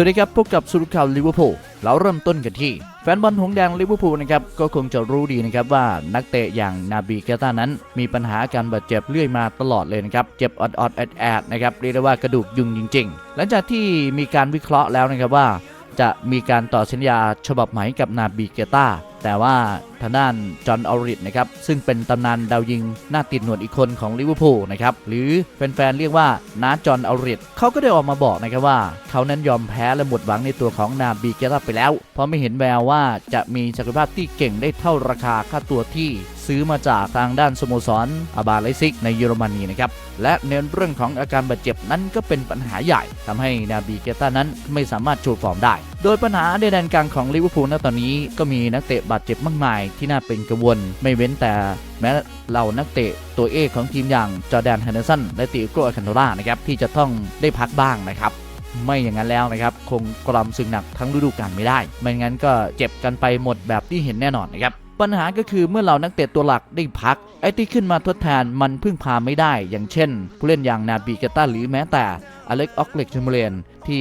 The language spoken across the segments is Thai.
วัสดีครับพบกับสุรข่าวลิเวอร์พูลเราเริ่มต้นกันที่ แฟนบอลหงสแดงลิเวอร์พูลนะครับก็คงจะรู้ดีนะครับว่านักเตะอย่างนาบีเกต้านั้น มีปัญหาการบาดเจ็บเรื่อยมาตลอดเลยนะครับ เจ็บอดอดแอดแอดนะครับเรียกได้ว่ากระดูกยุงจริง ๆ หลังจากที่มีการวิเคราะห์แล้วนะครับว่า จะมีการต่อสัญญาฉบับใหม่กับนาบีเกต้า แต่ว่าทางด้านจอห์นออริดนะครับ ซึ่งเป็นตำนานดาวยิงหน้าติดหนวดอีกคนของลิเวอร์พูลนะครับ หรือแฟนๆเรียกว่าน้าจอห์นออริดเขาก็ได้ออกมาบอกนะครับว่า เขานั้นยอมแพ้และหมดหวังในตัวของนาบีเกต้าไปแล้ว เพราะไม่เห็นแววว่าจะมีศักยภาพที่เก่งได้เท่าราคาค่าตัวที่ซื้อมาจากทางด้านสโมสรอาบาไลซิกในเยอรมนีนะครับ และในเรื่องของอาการบาดเจ็บนั้นก็เป็นปัญหาใหญ่ทำให้นาบีเกต้านั้นไม่สามารถโชว์ฟอร์มได้โดยปัญหาในแดนกลางของลิเวอร์พูลณตอนนี้ก็มีนักเตะบาดเจ็บมากมายที่น่าเป็นกังวล ไม่เว้นแต่แม้เหล่านักเตะตัวเอกของทีมอย่างจอแดนแฮนเดอร์สันและติโกอคันโดรานะครับที่จะต้องได้พักบ้างนะครับไม่อย่างนั้นแล้วนะครับ คงกรำสึงหนักทั้งฤดูกาลไม่ได้ ไม่งั้นก็เจ็บกันไปหมดแบบที่เห็นแน่นอนนะครับ ปัญหาก็คือเมื่อเรานักเตะตัวหลักได้พัก ไอ้ที่ขึ้นมาทดแทนมันพึ่งพาไม่ได้ อย่างเช่น ผู้เล่นอย่างนาบีเกต้าหรือแม้แต่อเล็กออกเล็กชูมเรนที่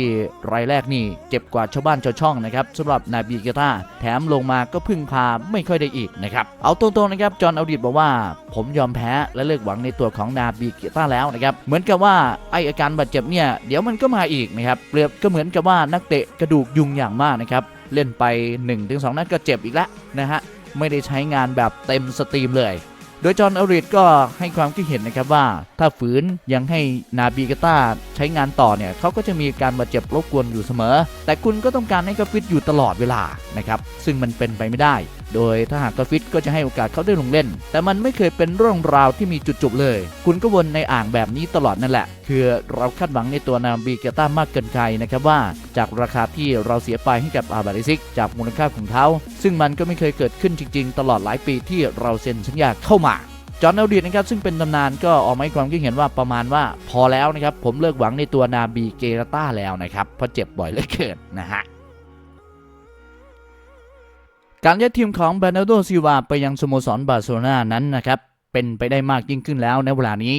รายแรกนี่เจ็บกว่าชาวบ้านชาวช่องนะครับสำหรับนาบีเกต้าแถมลงมาก็พึ่งพาไม่ค่อยได้อีกนะครับ เอาตรงๆนะครับ จอห์นเอาดิตบอกว่า ผมยอมแพ้และเลิกหวังในตัวของนาบีเกต้าแล้วนะครับ เหมือนกับว่าไออาการบาดเจ็บเนี่ยเดี๋ยวมันก็มาอีกนะครับเปรียบก็เหมือนกับว่านักเตะกระดูกยุงอย่างมากนะครับเล่นไป 1-2 นัดก็เจ็บอีกแล้วนะฮะ ไม่ได้ใช้งานแบบเต็มสตรีมเลย โดยจอห์นอริดก็ให้ความคิดเห็นนะครับว่า ถ้าฝืนยังให้นาบีกาตาใช้งานต่อเนี่ยเขาก็จะมีการบาดเจ็บรบกวนอยู่เสมอ แต่คุณก็ต้องการให้เขาฟิตอยู่ตลอดเวลานะครับซึ่งมันเป็นไปไม่ได้โดยถ้าหากเขาฟิตก็จะให้โอกาสเขาได้ลงเล่น แต่มันไม่เคยเป็นเรื่องราวที่มีจุดจบเลย คุณก็วนในอ่างแบบนี้ตลอดนั่นแหละ คือเราคาดหวังในตัวนาบีเกต้ามากเกินใครนะครับว่า จากราคาที่เราเสียไปให้กับอาบาริซิก จากมูลค่าของเขา ซึ่งมันก็ไม่เคยเกิดขึ้นจริง ๆ ตลอดหลายปีที่เราเซ็นสัญญาเข้ามาจอห์นเอลดีนะครับซึ่งเป็นตำนานก็ออกมาให้ความคิดเห็นว่าประมาณว่าพอแล้วนะครับผมเลิกหวังในตัวนาบีเกรต้าแล้วนะครับเพราะเจ็บบ่อยเหลือเกินนะฮะ การย้ายทีมของเบรนาโดซิวาไปยังสโมสรบาร์เซโลนานั้นนะครับเป็นไปได้มากยิ่งขึ้นแล้วในเวลานี้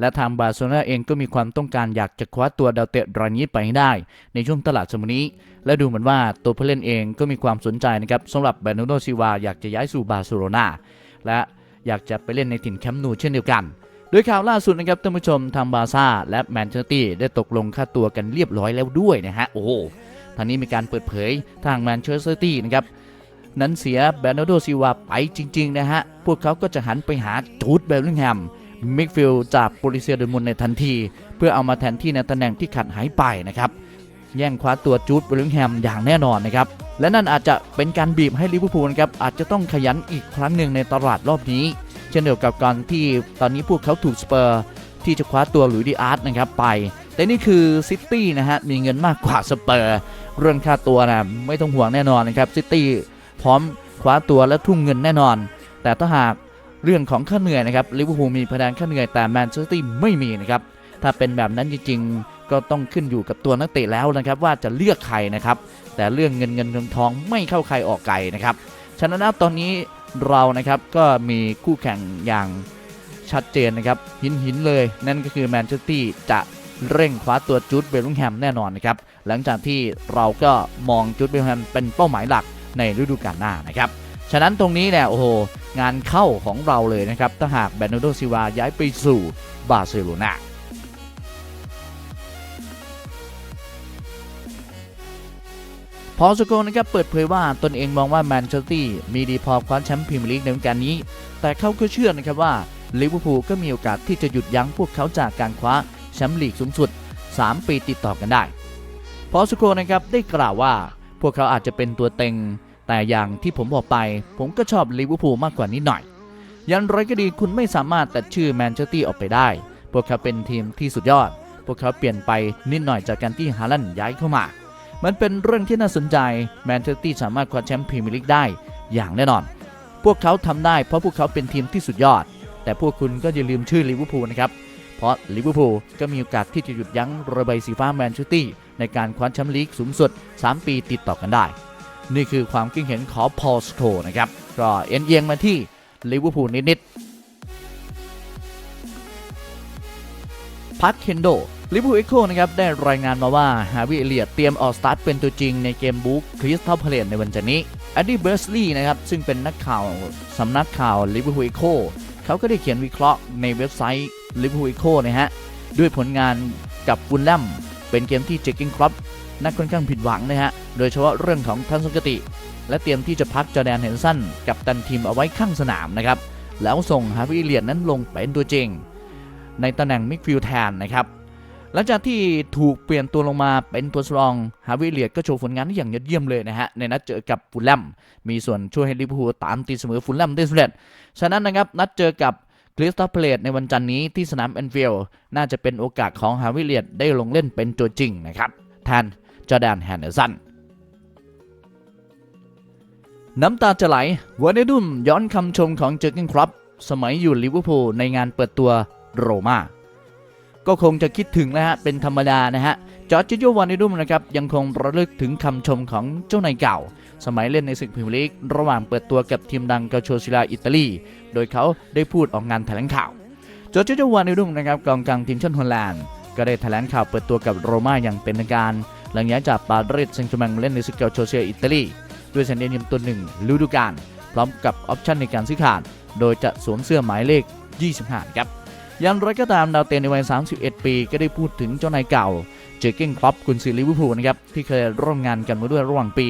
และทางบาร์เซโลนาเองก็มีความต้องการอยากจะคว้าตัวดาวเตะรายนี้ไปให้ได้ ในช่วงตลาดสมนี้ และดูเหมือนว่าตัวผู้เล่นเองก็มีความสนใจนะครับสำหรับเบรนาโดซิวาอยากจะย้ายสู่บาร์เซโลนาและอยากจะไปเล่นในถิ่นแคมป์นูเช่นเดียวกันโดยข่าวล่าสุดนะครับท่านผู้ชมทางบาร์ซ่าและแมนเชสเตอร์ได้ตกลงค่าตัวกันเรียบร้อยแล้วด้วยนะฮะโอ้ทางนี้มีการเปิดเผยทางแมนเชสเตอร์นะครับ นั้นเสียเบรนโดซิวาไปจริง ๆ นะฮะ พวกเขาก็จะหันไปหาจูดเบลลิงแฮมมิกฟิลจากโปลิเซียเดมุนในทันที เพื่อเอามาแทนที่ในตำแหน่งที่ขาดหายไปนะครับแย่งคว้าตัวจูดเบลลิงแฮมอย่างแน่นอนนะครับ และนั่นอาจจะเป็นการบีบให้ลิเวอร์พูลครับอาจจะต้องขยันอีกครั้งหนึ่งในตลาดรอบนี้ เช่นเดียวกับการที่ตอนนี้พวกเขาถูกสเปอร์ ที่จะคว้าตัวหลุยส์ดีอาร์ตนะครับไป แต่นี่คือซิตี้นะฮะมีเงินมากกว่าสเปอร์ เรื่องค่าตัวนะไม่ต้องห่วงแน่นอนนะครับซิตี้ พร้อมคว้าตัวและทุ่มเงินแน่นอน แต่ถ้าหากเรื่องของค่าเหนื่อยนะครับลิเวอร์พูลมีคะแนนค่าเหนื่อยแต่แมนเชสเตอร์ซิตี้ไม่มีนะครับถ้าเป็นแบบนั้นจริงๆ ก็ต้องขึ้นอยู่กับตัวนักเตะแล้วนะครับว่าจะเลือกใครนะครับ แต่เรื่องเงินเงินทองทองไม่เข้าใครออกไก่นะครับฉะนั้นตอนนี้เรานะครับก็มีคู่แข่งอย่างชัดเจนนะครับหินหินเลย นั่นก็คือแมนเชสเตอร์ตี้จะเร่งคว้าตัวจูดเบลลิงแฮมแน่นอนนะครับหลังจากที่เราก็มองจูดเบลลิงแฮมเป็นเป้าหมายหลัก ในฤดูกาลหน้านะครับฉะนั้นตรงนี้เนี่ยโอ้โหงานเข้าของเราเลยนะครับถ้าหากแบรนโดซิวาย้ายไปสู่บาร์เซโลนาพอสโกนะครับเปิดเผยว่าตนเองมองว่าแมนเชสเตอร์มีดีพอคว้าแชมป์พรีเมียร์ลีกในฤดูกาลนี้ แต่เขาก็เชื่อนะครับว่าลิเวอร์พูลก็มีโอกาสที่จะหยุดยั้งพวกเขาจากการคว้าแชมป์ลีกสูงสุด 3 ปีติดต่อกันได้ พอสโกนะครับได้กล่าวว่าพวกเขาอาจจะเป็นตัวเต็ง แต่อย่างที่ผมบอกไป ผมก็ชอบลิเวอร์พูลมากกว่านิดหน่อย ยันไรก็ดีคุณไม่สามารถตัดชื่อแมนเชสเตอร์ออกไปได้ พวกเขาเป็นทีมที่สุดยอด พวกเขาเปลี่ยนไปนิดหน่อยจากการที่ฮาลันย้ายเข้ามา มันเป็นเรื่องที่น่าสนใจแมนเชสเตอร์สามารถคว้าแชมป์พรีเมียร์ลีกได้อย่างแน่นอน พวกเขาทำได้เพราะพวกเขาเป็นทีมที่สุดยอด แต่พวกคุณก็อย่าลืมชื่อลิเวอร์พูลนะครับ เพราะลิเวอร์พูลก็มีโอกาสที่จะหยุดยั้งระบายสีฟ้าแมนเชสเตอร์ในการคว้าแชมป์ลีกสูงสุด 3 ปีติดต่อกันได้ นี่คือความคิดเห็นของพอลสโตนะครับ ก็เอ็นเอียงมาที่ลิเวอร์พูลนิดๆพักเคนโดลิเวอร์พูลเอ็กโคนะครับได้รายงานมาว่าฮาวิเอเลียตเตรียมออกสตาร์ทเป็นตัวจริงในเกมบุ๊กคริสตัลพาเลตในวันจันทร์นี้แอดดี้เบอร์สลีย์นะครับซึ่งเป็นนักข่าวสำนักข่าวลิเวอร์พูลเอ็กโคเขาก็ได้เขียนวิเคราะห์ในเว็บไซต์ลิเวอร์พูลเอ็กโคนะฮะด้วยผลงานกับฟุลแลมเป็นเกมที่เจคกิ้งครับ นักค่อนข้างผิดหวังนะฮะ โดยเฉพาะเรื่องของทัศนคติ และเตรียมที่จะพักจอแดนเฮนสันกับตันทีมเอาไว้ข้างสนามนะครับ แล้วส่งฮาวิเลียตนั้นลงเป็นตัวจริง ในตำแหน่งมิดฟิลด์แทนนะครับ หลังจากที่ถูกเปลี่ยนตัวลงมาเป็นตัวสรองฮาวิเลียตก็โชว์ผลงานได้อย่างยอดเยี่ยมเลยนะฮะ ในนัดเจอกับฟูลแลมมีส่วนช่วยให้ลิเวอร์พูลตามตีเสมอฟูลแลมได้สำเร็จ ฉะนั้นนะครับนัดเจอกับคริสตัลเพลตในวันจันทร์นี้ที่สนามแอนฟิลด์น่าจะเป็นโอกาสของฮาวิเลียตได้ลงเล่นเป็นตัวจริงนะครับแทน จอแดนแฮนเดอร์สันน้ำตาจะไหลวันนี้ดุมย้อนคำชมของเจอร์กินครับ สมัยอยู่ลิเวอร์พูลในงานเปิดตัวโรมาก็คงจะคิดถึงนะฮะ เป็นธรรมดานะฮะ จอร์จิโยวานิดุมนะครับ ยังคงระลึกถึงคำชมของเจ้านายเก่า สมัยเล่นในศึกพรีเมียร์ลีก ระหว่างเปิดตัวกับทีมดังกาโชซิลาอิตาลี โดยเขาได้พูดออกงานแถลงข่าว จอร์จิโยวานิดุมนะครับกองกลางทีมชาติฮอลแลนด์ ก็ได้แถลงข่าวเปิดตัวกับโรม่าอย่างเป็นทางการ หลังย้ายจากปารีสแซงต์แชร์แมงมาเล่นในศึกกาโชซิลาอิตาลีด้วยสัญญาเนียมตัวหนึ่งฤดูกาลพร้อมกับออปชั่นในการซื้อขาด โดยจะสวมเสื้อหมายเลข 25 ครับอย่างไรก็ตามดาวเตนในวัย 31 ปีก็ได้พูดถึงเจ้านายเก่า เจอเก้นครอปกุนซือลิเวอร์พูลนะครับ ที่เคยร่วมงานกันมาด้วยระหว่างปี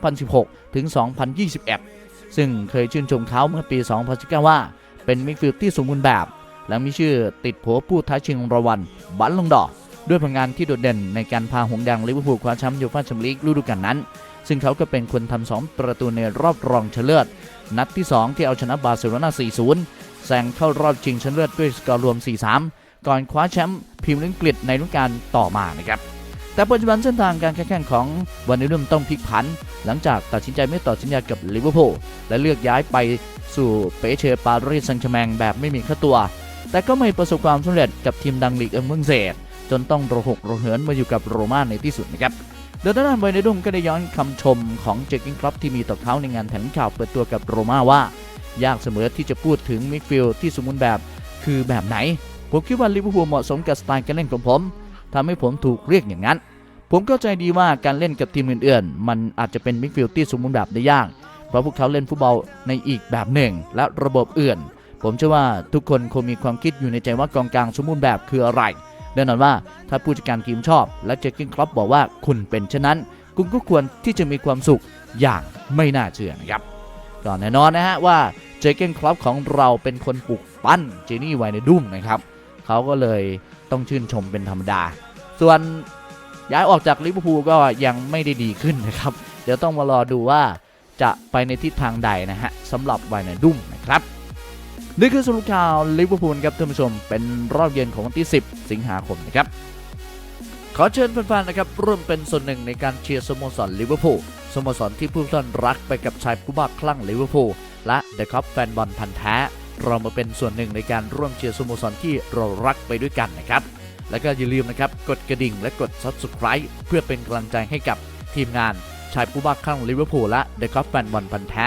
2016 ถึง 2021 ซึ่งเคยชื่นชมเขาเมื่อปี 2019 ว่า เป็นมิดฟิลด์ที่สมบูรณ์แบบ และมีชื่อติดโผผู้ท้าชิงรางวัลบัลลงดอ ด้วยผลงานที่โดดเด่นในการพาหงส์แดงลิเวอร์พูลคว้าแชมป์ยูฟ่าแชมเปี้ยนลีกฤดูกาลนั้น ซึ่งเขาก็เป็นคนทำสองประตูในรอบรองชนะเลิศนัดที่ 2 ที่เอาชนะบาร์เซโลนา 4-0 แซงเข้ารอบชิงชนะเลิศด้วยสกอร์รวม 4-3 ก่อนคว้าแชมป์พรีเมียร์ลีกอังกฤษในฤดูกาลต่อมานะครับแต่ปัจจุบันเส้นทางการแข่งของวันนี้เริ่มต้องพลิกผัน หลังจากตัดสินใจไม่ต่อสัญญากับลิเวอร์พูลและเลือกย้ายไปสู่เปเชปารีสแซงต์แชแมงแบบไม่มีค่าตัว แต่ก็ไม่ประสบความสำเร็จกับทีมดังลีกเอิงเมืองเศส จนต้องระหกระเหินมาอยู่กับโรม่าในที่สุดนะครับโดยด้านบอยในดุมก็ได้ย้อนคำชมของเจคกิ้งครอปที่มีต่อเขาในงานแถลงข่าวเปิดตัวกับโรม่าว่า ยากเสมอที่จะพูดถึงมิดฟิลด์ที่สมบูรณ์แบบคือแบบไหน ผมคิดว่าลิเวอร์พูลเหมาะสมกับสไตล์การเล่นของผมทำให้ผมถูกเรียกอย่างนั้น ผมเข้าใจดีว่าการเล่นกับทีมอื่นๆ มันอาจจะเป็นมิดฟิลด์ที่สมบูรณ์แบบได้ยาก เพราะพวกเขาเล่นฟุตบอลในอีกแบบหนึ่ง และระบบอื่น ผมเชื่อว่าทุกคนคงมีความคิดอยู่ในใจว่ากองกลางสมบูรณ์แบบคืออะไร แน่นอนว่าถ้าผู้จัดการทีมชอบ และเจคกิ้งครอปบอกว่าคุณเป็นเช่นนั้น คุณก็ควรที่จะมีความสุขอย่างไม่น่าเชื่อนะครับก็แน่นอนนะฮะว่าเจคกิ้งครอปของเราเป็นคนปลุกปั้นเจนี่ไวในดุ้มนะครับเขาก็เลยต้องชื่นชมเป็นธรรมดา ส่วนย้ายออกจากลิเวอร์พูลก็ยังไม่ได้ดีขึ้นนะครับ เดี๋ยวต้องมารอดูว่าจะไปในทิศทางใดนะฮะสำหรับไวนดุ้มนะครับ นี่คือสรุปข่าวลิเวอร์พูลครับท่านผู้ชม เป็นรอบเย็นของวันที่ 10 สิงหาคมนะครับ ขอเชิญแฟนๆนะครับร่วมเป็นส่วนหนึ่งในการเชียร์สโมสรลิเวอร์พูลสโมสรที่ผู้ท่านรักไปกับชายผู้บ้าคลั่งลิเวอร์พูลและเดอะคัพแฟนบอลพันธ์แท้เรามาเป็นส่วนหนึ่งในการร่วมเชียร์สโมสรที่เรารักไปด้วยกันนะครับ แล้วก็อย่าลืมนะครับกดกระดิ่งและกด subscribe เพื่อเป็นกำลังใจให้กับทีมงานชายผู้บ้าคลั่งลิเวอร์พูลและเดอะคัพแฟนบอลพันธ์แท้